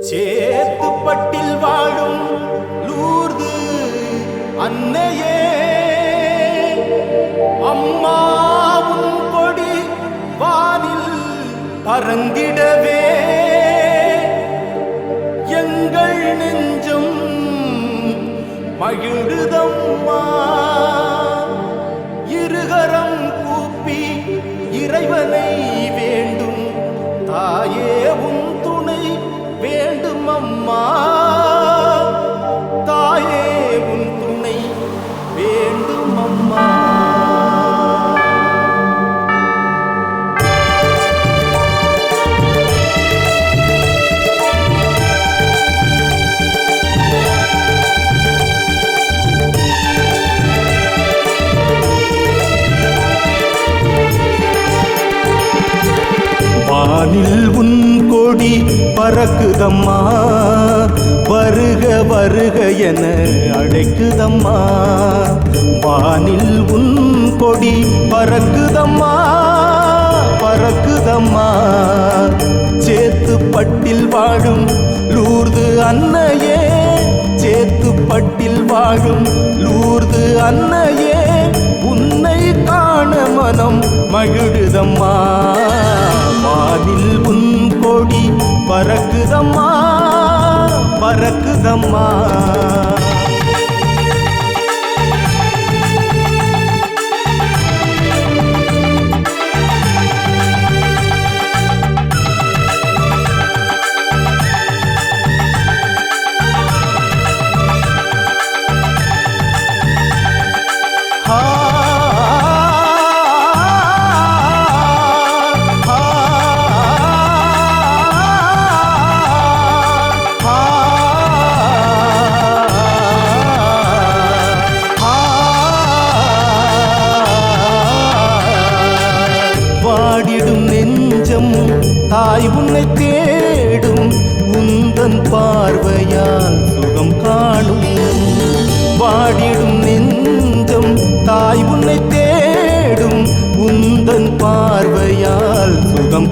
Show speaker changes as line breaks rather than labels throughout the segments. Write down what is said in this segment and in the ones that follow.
சேத்துப்பட்டில் வாழும் லூர்து அன்னையே. அம்மாவும் கொடி வானில் பறந்திடவே. எங்கள் நெஞ்சம் மகிழுதம்மா. இருகரம் கூப்பி இறைவனை. அம்மா. பறக்குதம்மா. வருக வருக என அழைக்குதம்மா. வானில் உன் கொடி பறக்குதம்மா பறக்குதம்மா. சேத்துப்பட்டில் வாழும் லூர்து அன்னையே சேத்துப்பட்டில் வாழும் லூர்து அன்னையே உன்னை காண மனம் மகிழுதம்மா. பறக்குதம்மா பறக்குதம்மா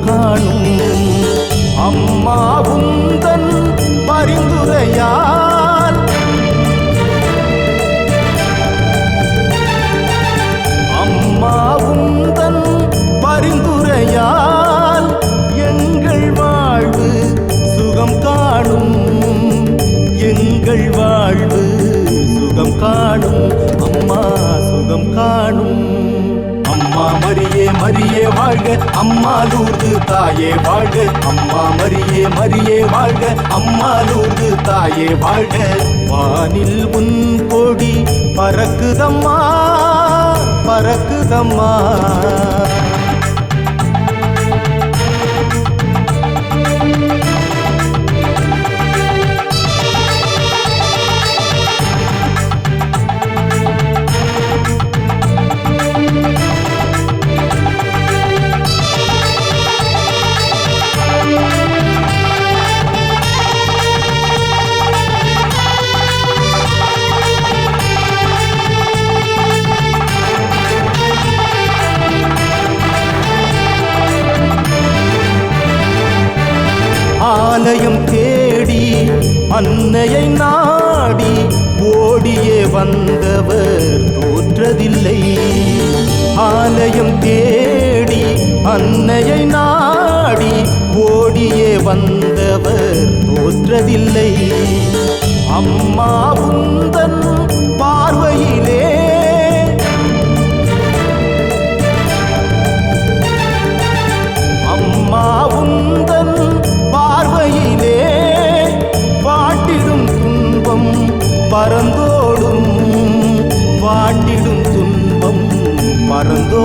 சுகம் அம்மாவும் தன் பரிந்துரையா மரியே வாழ்க அம்மா லூர்து தாயே வாழ்க. அம்மா மரியே மரியே வாழ்க அம்மா லூர்து தாயே வாழ்க. வானில் உன் கொடி பறக்குதம்மா பறக்குதம்மா. அன்னையை நாடி ஓடியே வந்தவர் தோற்றதில்லை. ஆலயம் தேடி அன்னையை நாடி ஓடியே வந்தவர் தோற்றதில்லை. அம்மா உந்தன்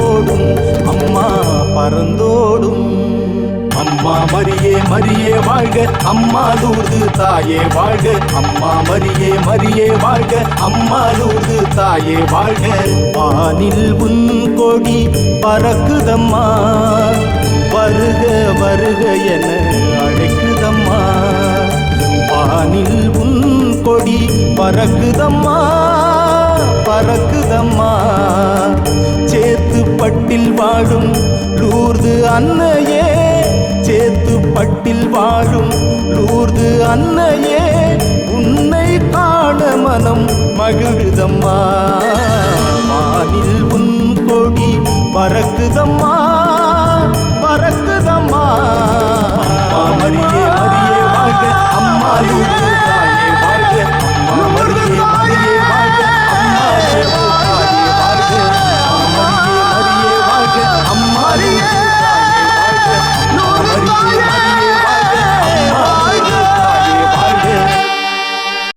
பறந்தோடும் அம்மா பறந்தோடும். அம்மா மரியே மரியே வாழ்க அம்மா லூர்து தாயே வாழ்க. அம்மா மரியே மரியே வாழ்க அம்மா லூர்து தாயே வாழ்க. வானில் உன் கொடி பறக்குதம்மா. வருக வருக என அழைக்குதம்மா. வானில் உன் கொடி பறக்குதம்மா. பறக்கு சேத்துப்பட்டில் வாழும் லூர்து அன்னையே சேத்துப்பட்டில் வாழும் லூர்து அன்னையே உன்னை காண மனம் மகிழுதம்மா. மானில் உன் கொடி பறக்குதம்மா.